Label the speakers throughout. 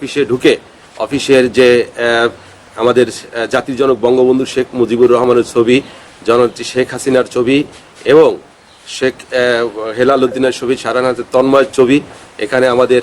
Speaker 1: অফিসে ঢুকে অফিসের যে আমাদের জাতির জনক বঙ্গবন্ধু শেখ মুজিবুর রহমানের ছবি জননেত্রী শেখ হাসিনার ছবি এবং শেখ হেলাল উদ্দিনের ছবি সারানাথের তন্ময়ের ছবি এখানে আমাদের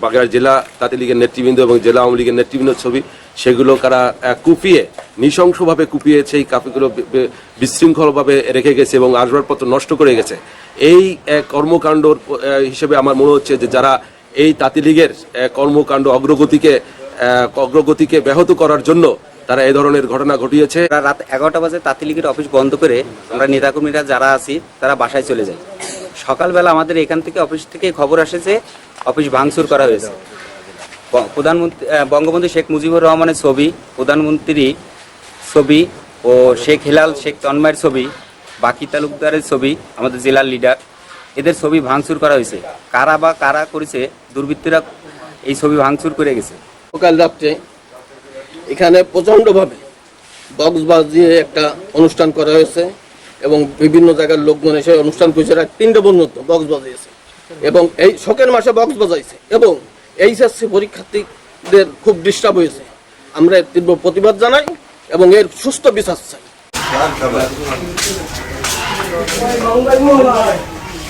Speaker 1: বাগেরহাট জেলা তাঁতি লীগের নেতৃবৃন্দ এবং জেলা আওয়ামী লীগের নেতৃবৃন্দের ছবি সেগুলো কারা কুপিয়ে নৃশংসভাবে কুপিয়েছে এই কাপিগুলো বিশৃঙ্খলভাবে রেখে গেছে এবং আসবাবপত্র নষ্ট করে গেছে। এই আহ, কর্মকাণ্ডর হিসেবে আমার মনে হচ্ছে যে যারা এই তাঁতি লীগের কর্মকাণ্ড অগ্রগতিকে অগ্রগতিকে ব্যাহত করার জন্য তারা এই ধরনের ঘটনা ঘটিয়েছে।
Speaker 2: রাত এগারোটা বাজে তাঁতি লীগের অফিস বন্ধ করে আমরা নেতাকর্মীরা যারা আছি, তারা বাসায় চলে যাই। সকালবেলা আমাদের এখান থেকে অফিস থেকে খবর আসে যে অফিস ভাঙচুর করা হয়েছে। প্রধানমন্ত্রী বঙ্গবন্ধু শেখ মুজিবুর রহমানের ছবি, প্রধানমন্ত্রী ছবি ও শেখ হেলাল, শেখ তন্ময়ের ছবি, বাকি তালুকদারের ছবি, আমাদের জেলার লিডার। এদের ছবি ভাঙচুর করা হয়েছে। কারা বা কারা করেছে দুর্বৃত্তরা এই ছবি ভাঙচুর করে গেছে।
Speaker 3: সকাল রাত্রে এখানে প্রচণ্ডভাবে বক্স বাজিয়ে একটা অনুষ্ঠান করা হয়েছে এবং বিভিন্ন জায়গার লোকজন এসে অনুষ্ঠান করেছে। রাত তিনটে পর্যন্ত বক্স বাজিয়েছে এবং এই শোকের মাসে বক্স বাজাইছে এবং এইচএসসি পরীক্ষার্থীদের খুব ডিস্টার্ব হয়েছে। আমরা এর তীব্র প্রতিবাদ জানাই এবং এর সুস্থ বিচার চাই।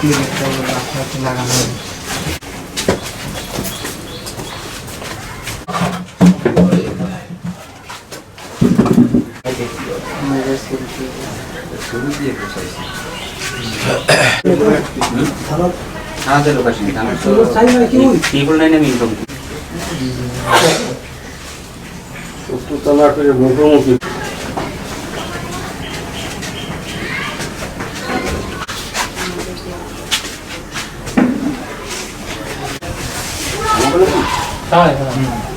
Speaker 4: লীগের তো রাস্তাতে লাগানো হবে
Speaker 2: আমাদের লোক আসেনি আমার তো 大
Speaker 4: 一点